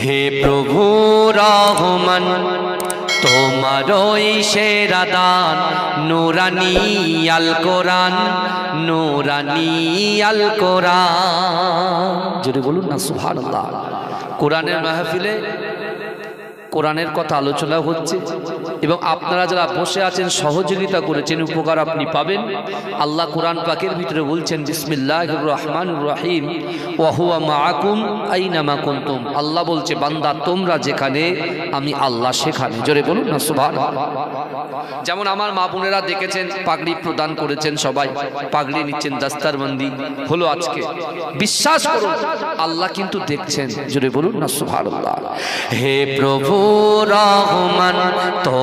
হে প্রভু রহমান, তোমার সেরা দান, নুরানি আল কোরআন, নুরানি আল কোরআন। বলুন না, সুবহানাল্লাহ। কোরআনের মাহফিলে কোরআনের কথা আলোচনা হচ্ছে। এবং আপনারা যারা বসে আছেন, সহযোগিতা করেছেন, উপকার আপনি পাবেন। আল্লাহ কোরআন পাকের ভিতরে বলছেন বিসমিল্লাহ রহমান রাহিম। ওয়াহুয়া মাকুম আইনামা কুন্তুম। আল্লাহ বলছে, বান্দা, তোমরা যেখানে, আমি আল্লাহ সেখানে। জোরে বলুন না সুভান যেমন আমার মা বোনেরা দেখেছেন, পাগড়ি প্রদান করেছেন সবাই। পাগড়ি নিচ্ছেন দাস্তারবন্দি। হলো আজকে। বিশ্বাস করুন, আল্লাহ কিন্তু দেখছেন। জোরে বলুন না সুভান হে প্রভু রহমান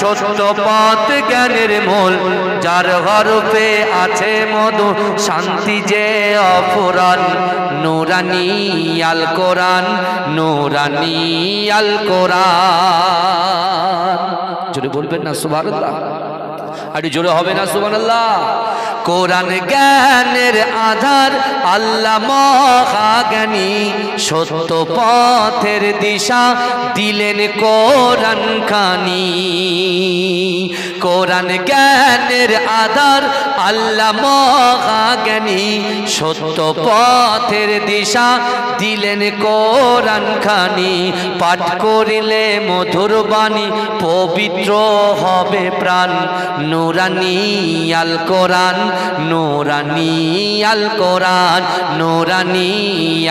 সত্য পথ জ্ঞানের মূল, যার হরফে আছে মধু, শান্তি যে অফুরান নুরানি আল কোরআন, নুরানি আল কোরআন। জোরে বলবেন না, সুবহানাল্লাহ। আরে জোরে হবে না, সুবহানাল্লাহ। কোরআন জ্ঞানের আধার, আল্লাহ মহাজ্ঞানী, সত্য পথের দিশা দিলেন কোরআন খানি। কোরআন জ্ঞানের আধার, আল্লাহ মহাজ্ঞানী, সত্য পথের দিশা দিলেন কোরআন খানি। পাঠ করিলে মধুর বাণী, পবিত্র হবে প্রাণ। নুরানি আল কোরআন, নুরানি আল কোরআন নোরানি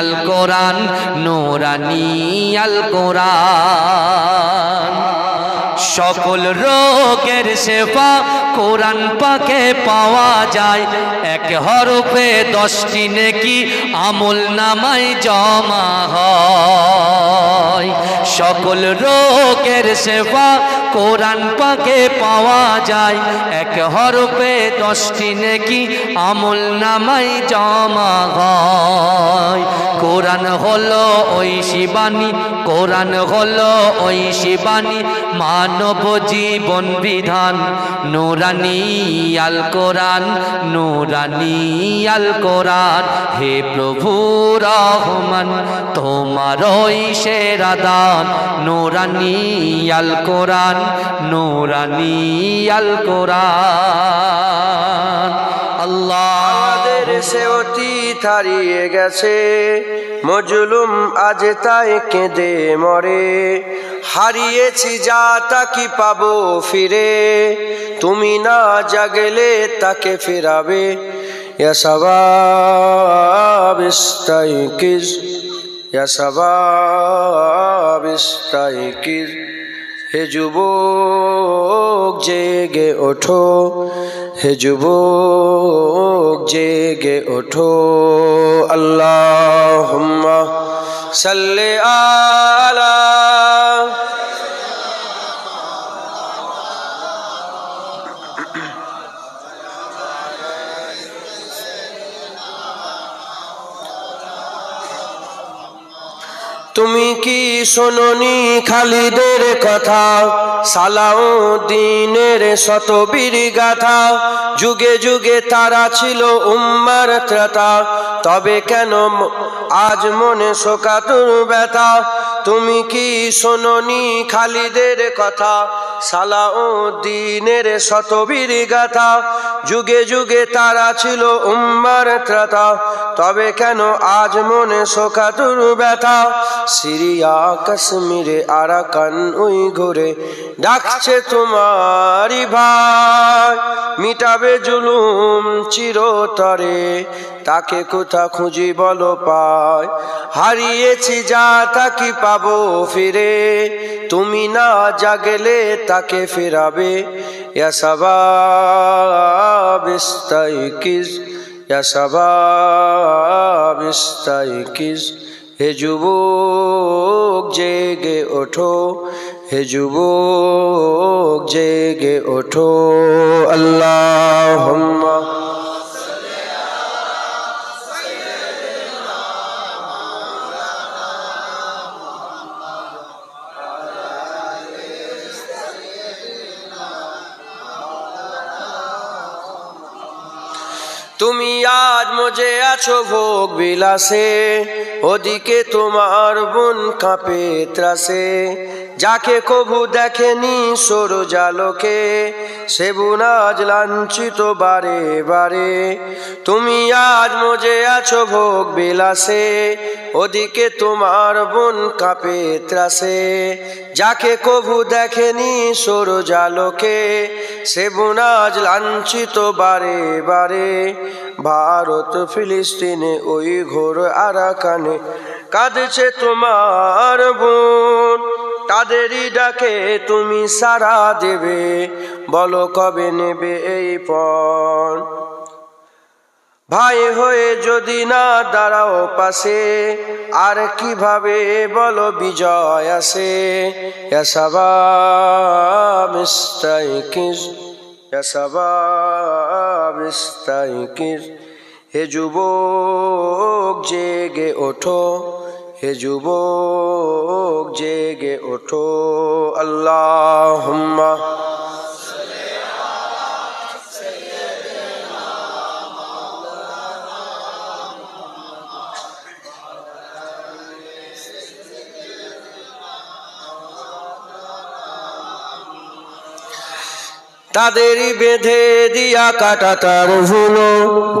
আল কোরআন নোরানি আল কোরআন। সকল রোগের সেবা কোরআন পাকে পাওয়া যায়। এক হরফে দশটি নেকি আমল নামাই জমা হয়। সকল রোগের সেবা কোরআন পাকে পাওয়া যায়। এক হরফে দশটি নেকি আমল নামাই জমা হয়। কোরআন হলো ওই কোরআন হলো ওই মানব জীবন বিধান। নুরানি আল কোরআন, নুরানি আল কোরআন। হে প্রভু রহমান, তোমার ওই সেরা দান। নুরানি আল কোরআন, নুরানি আল কোরআন। আল্লাহ আমাদের সে হারিয়ে গেছে। মজলুম আজ তাই কেঁদে মরে। হারিয়েছি যা তা কি পাবো ফিরে। তুমি না জাগলে তাকে ফেরাবে। ইয়াসাবাবিস্তাইকিজ ইয়াসাবাবিস্তাইকিজ হে যুবক জেগে ওঠো। হে যুবক জেগে ওঠো। আল্লাহ সাল্লে আলা শোনি খালিদের কথা। সালাউদ্দিনের শতবীর গাথা। যুগে যুগে তারা ছিল উম্মার ত্রাতা। তবে কেন আজ মনে শোকাতুর ব্যথা? তুমি কি শোনি খালিদের কথা? সালাউদ্দিনের শতবীর গাথা। যুগে যুগে তারা ছিল উম্মার ত্রাতা। তবে কেন আজ মনে শোকাতুর ব্যথা? সিরিয়া, কাশ্মীরে, আরাকান, উই ঘুরে ডাকছে তোমারি ভাই। মিটাবে জুলুম চিরতরে। তাকে কোথা খুঁজি বলো পায় হারিয়েছি যা তাকে পাবো ফিরে? তুমি না জাগলে তাকে ফেরাবে। ইয়াসাবাবিস্তাইকিজ হে যুবক, জেগে ওঠো। হে জেগে ওঠো। আল্লাহ মজে আছো ভোগ বিলাসে, ওদিকে তোমার বোন কাঁপে ত্রাসে। যাকে কবু দেখেনি সর জালোকে, সে আজ লাঞ্ছিত বারে বারে। তুমি আজ মজে আছো ভোগ বিলাসে ওদিকে তোমার বোন কাঁপে ত্রাসে, যাকে কবু দেখেনি সর জালোকে সে বোন আজ লাঞ্ছিত বারে বারে, ভারত ফিলিস্তিনে ওই ঘোর আরাকানে কাঁদছে তোমার বোন। তাদেরই ডাকে তুমি সারা দেবে, বলো কবে নেবে এই পণ? ভাই হয়ে যদি না দাঁড়াও পাশে, আর কীভাবে বলো বিজয় আসে? হে যুবক জেগে ওঠো, হে যুবক জেগে ওঠো আল্লাহ তাদেরই বেঁধে দিয়া কাটা তার ভুলো।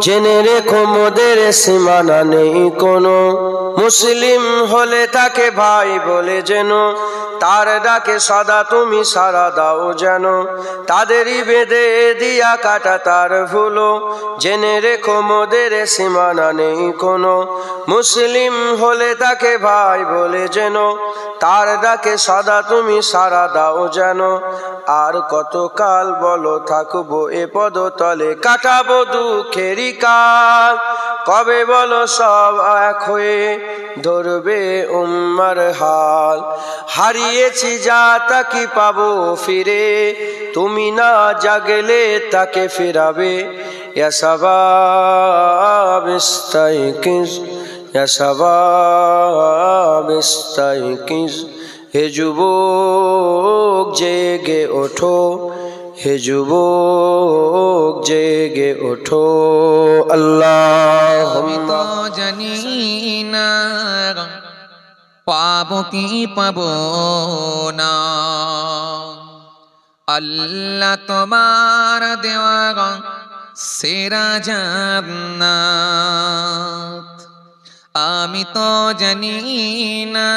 জেনে রেখো মোদের সীমানা নেই কোনো। মুসলিম হলে তাকে ভাই বলে যেন। তার ডাকে সদা তুমি সারা দাও যেন। তাদেরই বেঁধে দিয়া কাটা তার ভুলো। জেনে রেখো মোদের সীমানা নেই কোনো। মুসলিম হলে তাকে ভাই বলে যেন। তার ডাকে সদা তুমি সারা দাও যেন। আর কতকাল বলো, থাকব এ পদতলে, কাটাবো দুঃখেরই কাল। কবে বলো, সব এক হয়ে ধরবে উম্মার হাল। হারিয়েছি যা তাকে পাবো ফিরে? তুমি না জাগলে তাকে ফিরাবে। হে যুবক, জেগে ওঠো। হে যুবক জেগে ওঠো, আল্লাহ। তো জানি না, পাবো কি পাব না। আল্লাহ তোমার দেওয়া সেরা জান্নাত। আমি তো জানি না,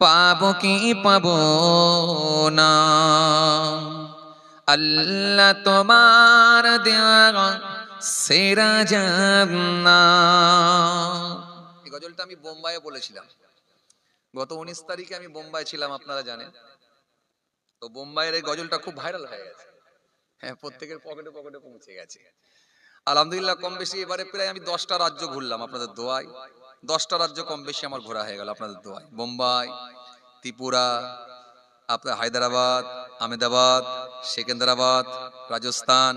পাব কি পাব না। আল্লাহ তোমার দেওয়া সেরা জান্নাত। এই গজলটা আমি বোম্বাইয়ে বলেছিলাম। গত উনিশ তারিখে আমি বোম্বাই ছিলাম, আপনারা জানেন। তো বোম্বাইয়ের এই গজলটা খুব ভাইরাল হয়ে গেছে। হ্যাঁ প্রত্যেকের পকেটে পকেটে পৌঁছে গেছে। আলহামদুলিল্লাহ, কম বেশি এবারে প্রায় আমি দশটা রাজ্য ঘুরলাম আপনাদের দোয়ায়। দশটা রাজ্য কম বেশি আমার ঘোরা হয়ে গেল আপনাদের দোয়ায়। বোম্বাই, ত্রিপুরা আপনার হায়দ্রাবাদ, আহমেদাবাদ, সেকেন্দ্রাবাদ, রাজস্থান,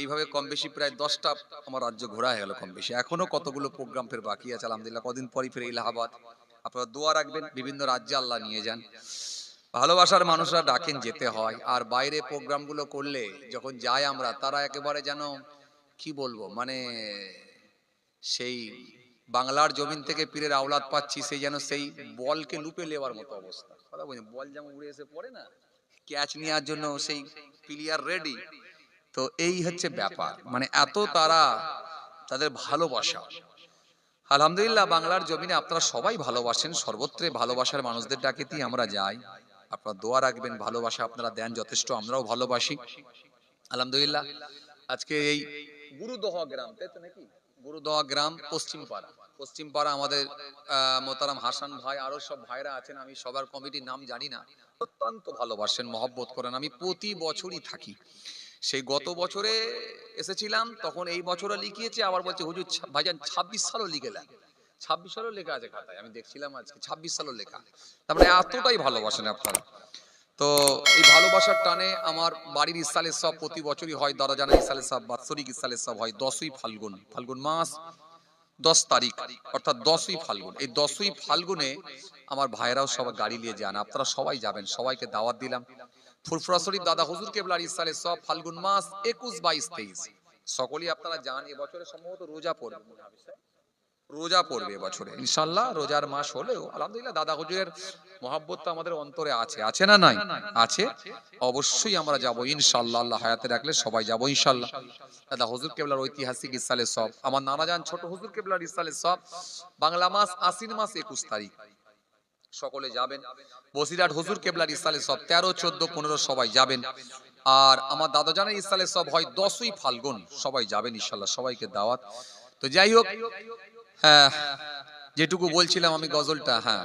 এইভাবে কম বেশি প্রায় দশটা আমার রাজ্য ঘোরা হয়ে গেল কম বেশি এখনও কতগুলো প্রোগ্রাম ফের বাকি আছে, আলহামদুলিল্লাহ, কদিন পরই ফের ইলাহাবাদ আপনারা দোয়া রাখবেন, বিভিন্ন রাজ্যে আল্লাহ নিয়ে যান। ভালোবাসার মানুষরা ডাকেন যেতে হয়, আর বাইরে প্রোগ্রামগুলো করলে যখন যাই আমরা, তারা একেবারে যেন, কি বলব মানে সেই বাংলার জমিন থেকে পীরের আওলাদ পাচ্ছি সেই যেন সেই বলকে লুপে নেওয়ার মতো অবস্থা। কথা বলছি, বল যেমন উড়ে এসে পড়ে না ক্যাচ নেওয়ার জন্য সেই প্লেয়ার রেডি তো এই হচ্ছে ব্যাপার মানে এত তারা তাদের ভালোবাসা। আলহামদুলিল্লাহ, বাংলার জমিনে আপনারা সবাই ভালোবাসেন, সর্বত্রে ভালোবাসার মানুষদের ডাকেতেই আমরা যাই। আপনারা দোয়া রাখবেন, ভালোবাসা আপনারা দেন, যথেষ্ট আমরাও ভালোবাসি। আলহামদুলিল্লাহ, আজকে এই গুরুদহ গ্রাম, তাই তো নাকি? গুরুদহ গ্রাম পশ্চিম পাড়া পশ্চিম পাড়া আমাদের মোতারাম হাসান ভাই, আরও সব ভাইরা আছেন, আমি সবার কমিটির নাম জানি না। অত্যন্ত ভালোবাসেন, মহব্বত করেন, আমি প্রতি বছরই থাকি। সেই গত বছরে এসেছিলাম, তখন এই বছরও লিখিয়েছে, আবার বলছে, হুজুর ভাইজান, ছাব্বিশ সালও লিখে দেন। ছাব্বিশ সালেও লেখা আছে খাতায়, আমি দেখছিলাম আজকে, ছাব্বিশ সালেও লেখা। তার মানে এতটাই ভালোবাসেন আপনারা। তো এই ভালোবাসার টানে আমার বাড়ির ইসালের সব প্রতি বছরই হয় দাদা জানা ইসালের সব, বাৎসরিক ইসালের সব হয় দশই ফাল্গুন। ফাল্গুন মাস দশ তারিখ, অর্থাৎ দশই ফাল্গুন। এই দশই ফাল্গুনে আমার ভাইরাও সবাই গাড়ি নিয়ে যান। আপনারা সবাই যাবেন, সবাইকে দাওয়াত দিলাম। ফুরফুরা শরীফ দাদা হুজুর কেবলার ইসালের সব ফাল্গুন মাস একুশ, বাইশ, তেইশ। সকলেই আপনারা যান, এবছরে সম্ভবত রোজা পড়বে। রোজা পড়বে এবছরে। ইনশাল্লাহ রোজার মাস হলেও, আলহামদুলিল্লাহ, দাদা হুজুরের মহাব্বত তো আমাদের অন্তরে আছে। আছে না নাই? আছে? অবশ্যই আমরা যাব ইনশাল্লাহ আল্লাহ হায়াতে রাখলে সবাই যাব ইনশাল্লাহ দাদা, হুজুর কেবলার ঐতিহাসিক ইসালে সব। আমার নানা যান ছোট হুজুর কেবলার ইসালে সব। বাংলা মাস আশ্বিন মাস একুশ তারিখ। সকলে যাবেন। বসিরহাট হুজুর কেবলার ইসালে সব। তেরো, চোদ্দ, পনেরো সবাই যাবেন। আর আমার দাদা জানের ইসালে সব হয় দশই ফাল্গুন। সবাই যাবেন ইনশাল্লাহ সবাইকে দাওয়াত। তো যাই হোক হ্যাঁ যেটুকু বলছিলাম আমি গজলটা হ্যাঁ।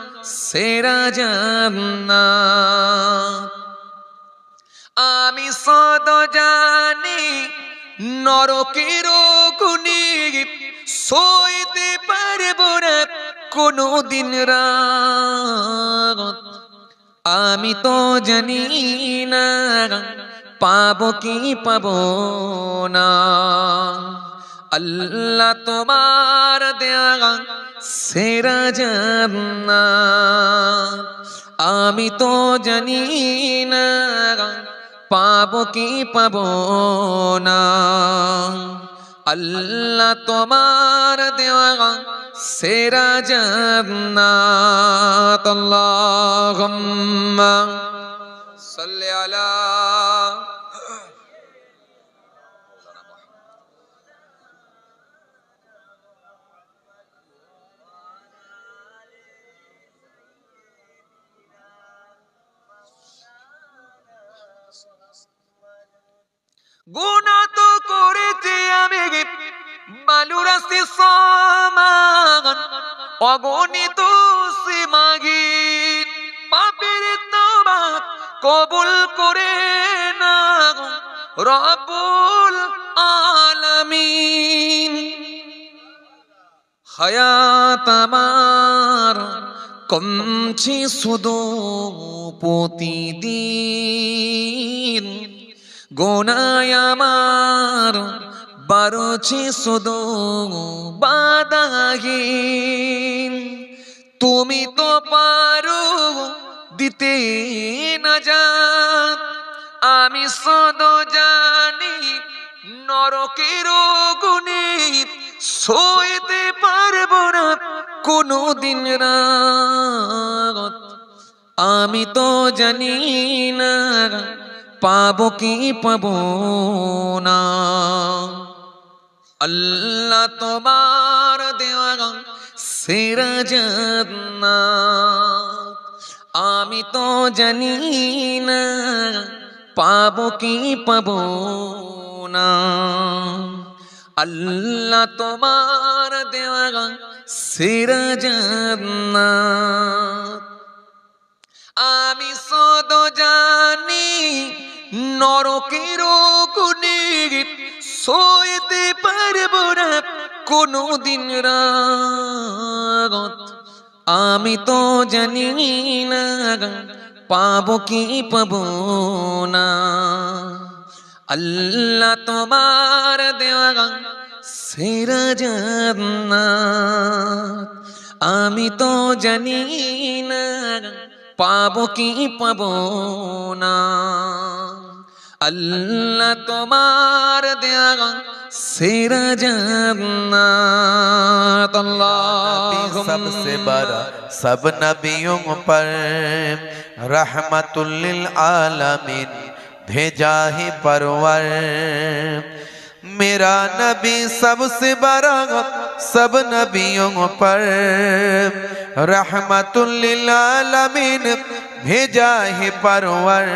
সেরা জান্নাত। আমি সদ জানি, নরকের গুণি সইতে পারব না কোনো দিন রাত। আমি তো জানি না, পাবো কি পাবো না। আল্লাহ তোমার দেয়া সেরা জান্নাত। আমি তো জানি না, পাবো কি পাবো না। আল্লাহ তোমার দেওয়া সেরা জান্নাত। আল্লাহুম্মা সাল্লি আলা গুণা তো করেছি আমি। বালুরাসি সমান অগণিত সীমাগি পাপের তোবা কবুল করে না রবুল আলামিন। হায়াত আমার কমছে শুধু প্রতিদিন। গোনায় আমার, বারোছে শুধু বাদাহীন তুমি তো পারো দিতে না যা আমি সদ জানি নরকের গুণে সইতে পারব না কোনো দিন রাত। আমি তো জানি না পাবো কি পাবো না। আল্লাহ তোমার দেওয়া সেরা জান্নাত। আমি তো জানি না পাবো কি পাবো না। আল্লাহ তোমার দেওয়া সেরা জান্নাত। আমি সদ জানি নরকের সইতে পারব না কোনো দিন রাত আমি তো জানি না পাবো কি পাবো না। আল্লাহ তোমার দেওয়া সেরা জান্নাত। আমি তো জানি না পাবো কি পাবো না। अल्लाह तो मार दिया सिर जन्नत अल्लाह सबसे बड़ा, सब नबियों पर रहमतुल आलमीन, भेजा ही परवर। मेरा नबी सबसे बड़ा सब नबियों पर रहमतुल्लिल आलमीन भेजा है परवर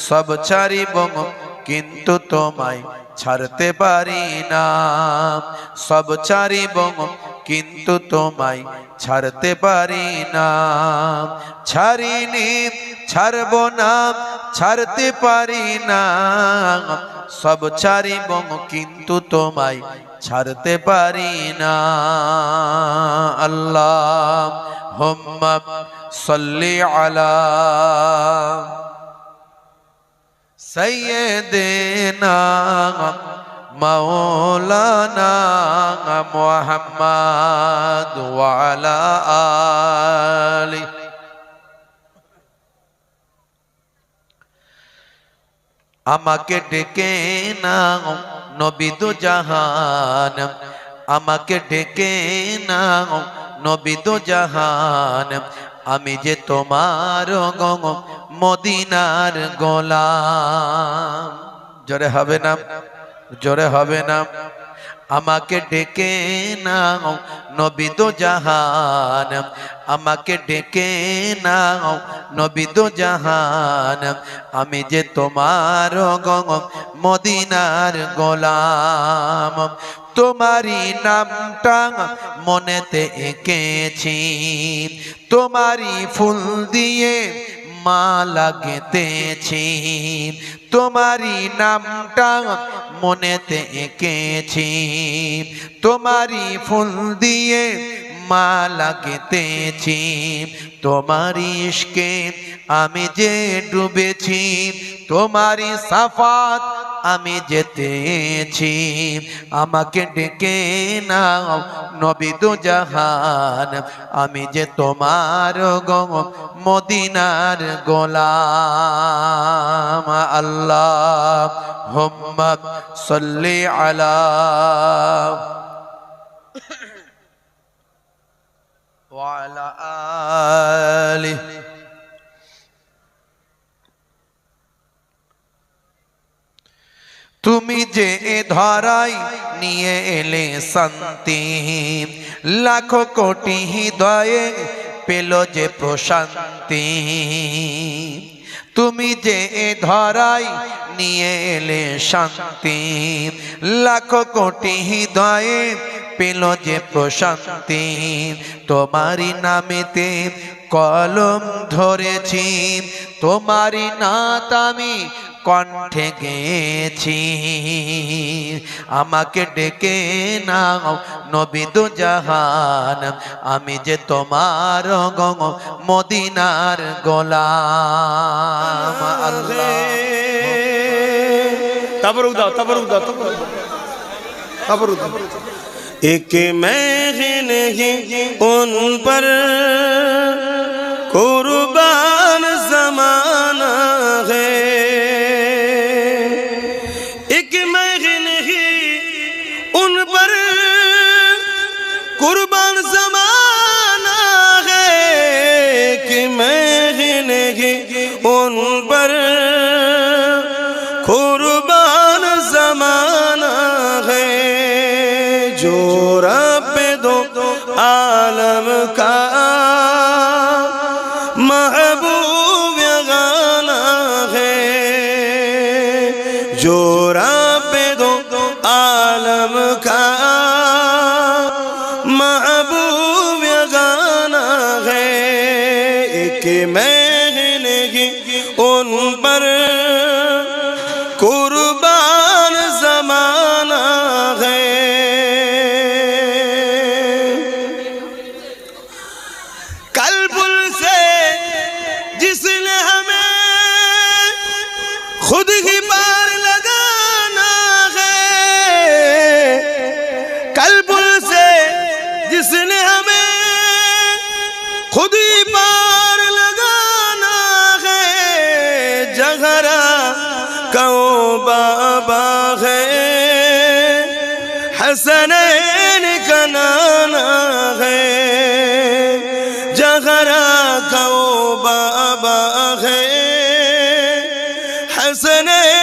সব ছাড়িব কিন্তু তোমায় ছাড়তে পারি না সব ছাড়িব কিন্তু তোমায় ছাড়তে পারি না ছাড়িনি ছাড়ব না ছাড়তে পারি না সব ছাড়িব কিন্তু তোমায় ছাড়তে পারি না। আল্লাহ হোম্মা সল্লি আলা সৈয়দেনা মৌলানা মোহাম্মদ ওয়ালা আলী আমাকে ডেকে নাও নবী দু জাহান। আমাকে ডেকে নাও নবী দু জাহান। আমি যে তোমার মদিনার গোলাম। জোরে হবে না, জোরে হবে না। আমাকে ডেকে নাও নবিদ জাহান। আমাকে ডেকে নাও নবিদ জাহান। আমি যে তোমার মদিনার গোলাম। তোমারই নামটা মনেতে এঁকেছি। তোমারই ফুল দিয়ে মালা গেঁথেছি তোমারই নামটা মনেতে এঁকেছি তোমারই ফুল দিয়ে মালা গেঁথেছি তোমারই ইশকে আমি যে ডুবেছি তোমারই সাফাত আমি যেতেছি। আমাকে ডেকে নাও নবিদু জাহান। আমি যে তোমার মদিনার গোলাম। আল্লাহ হুম্মা সাল্লি আলা وعلى آله তুমি যে এ ধরাই নিয়ে এলে শান্তি লাখো কোটি হৃদয়ে পেল যে প্রশান্তি তুমি যে ধরাই নিয়ে এলে শান্তি। লাখো কোটি হৃদয়ে পেল যে প্রশান্তি। তোমারই নামেতে কলম ধরেছি। তোমারই নাত আমি কণ্ঠে গেছি আমাকে ডেকে নাও নবিদু জাহান আমি যে তোমার গঙ্গ মদিনার গোলাম আল্লাহ तबरुक दाओ तबरुक दाओ तबरुक दाओ तबरुक दाओ एक महन ही उन पर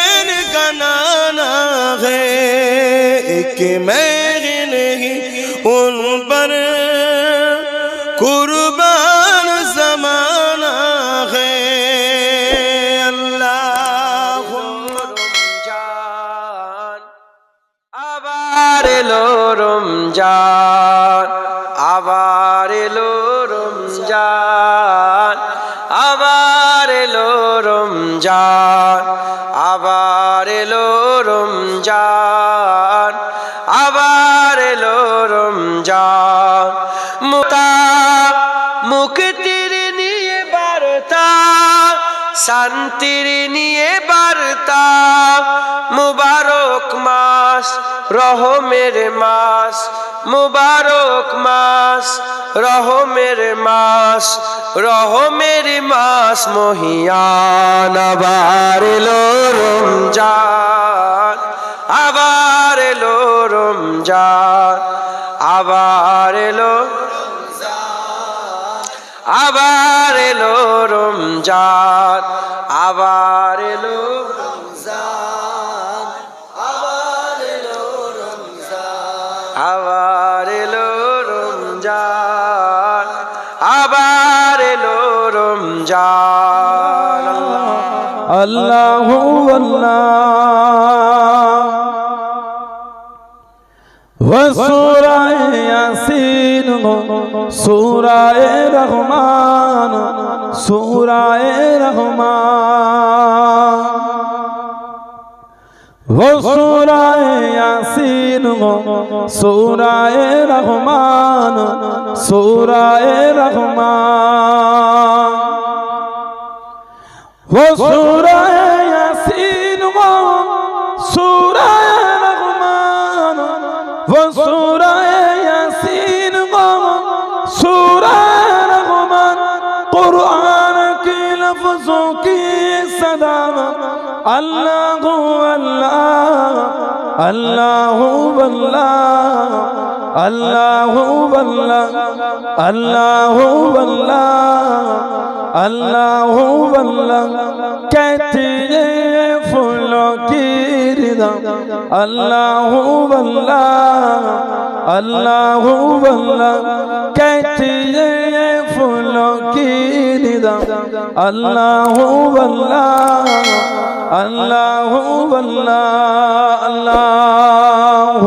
मैंने गनाना है कि मैंने नहीं उन पर শান্তির নিয়ে বার্তা। মুবারক মাস, রহমের মাস, মুবারক মাস, রহমের মাস রহমের মাস, মহিয়ান আবার এলো রমজান, আবার এলো রমজান, আবার এলো আবার এলো রমজান। আবার এলো। রমজান আবার এলো রমজান। আবার এলো রমজান আবার এলো রমজান। আল্লাহ সুরায় সুরায় রহমান। সুরায় রহমান। ও সুরায় ইয়াসিন ও সুরায় রহমান সুরায় রহমান। ও সুরায় सदा अल्लाह अल्लाह अल्लाह अल्लाह अल्लाह अल्लाह अल्लाह अल्लाह अल्लाह कहती है फूलों की रिदा अल्लाह अल्लाह अल्लाह अल्लाह कहती है फूलों की দাম আল্লাহ আল্লাহ আল্লাহ আল্লাহ